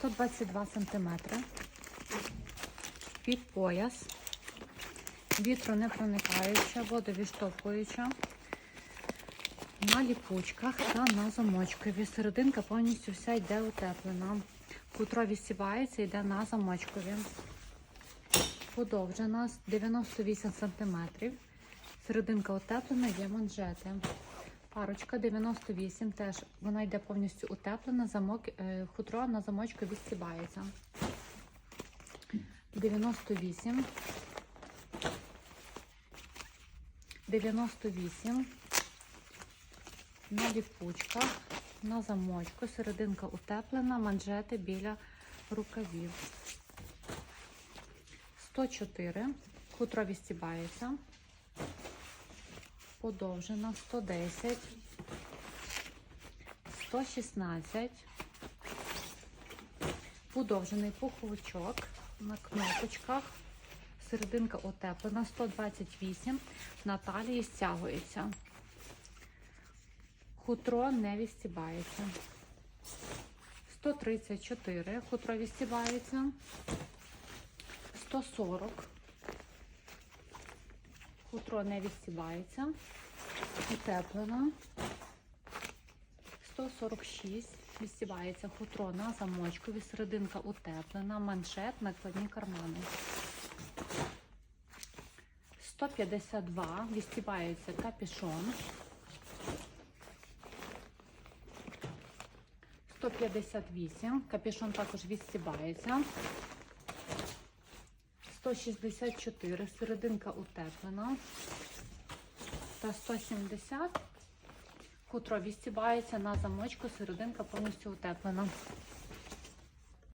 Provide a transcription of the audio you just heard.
122 см. Під пояс. Вітру не проникаюча, водовіштовхуюча. На ліпучках та на замочкові. Серединка повністю вся йде утеплена. Хутро відсівається, йде на замочкові. Подовжена 98 см. Серединка утеплена, є манжети. Парочка 98, теж вона йде повністю утеплена, замок, е, хутро на замочку відсібається. 98. 98. На ліпучках, на замочку, серединка утеплена, манжети біля рукавів. 104. Хутро відстібається. Подовжена 110. 116. Подовжений пуховичок на кнопочках. Серединка утеплена 128. На талії стягується. Хутро не відстібається. 134. Хутро відстібається. 140. Хутро не відстібається. Утеплено. 146. Відстібається хутро на замочку. Серединка утеплена. Маншет, накладні кармани. 152. Відстібається капюшон. 158. Капюшон також відстібається. 164. Серединка утеплена. Та 170. Хутро відстібається на замочку, серединка повністю утеплена.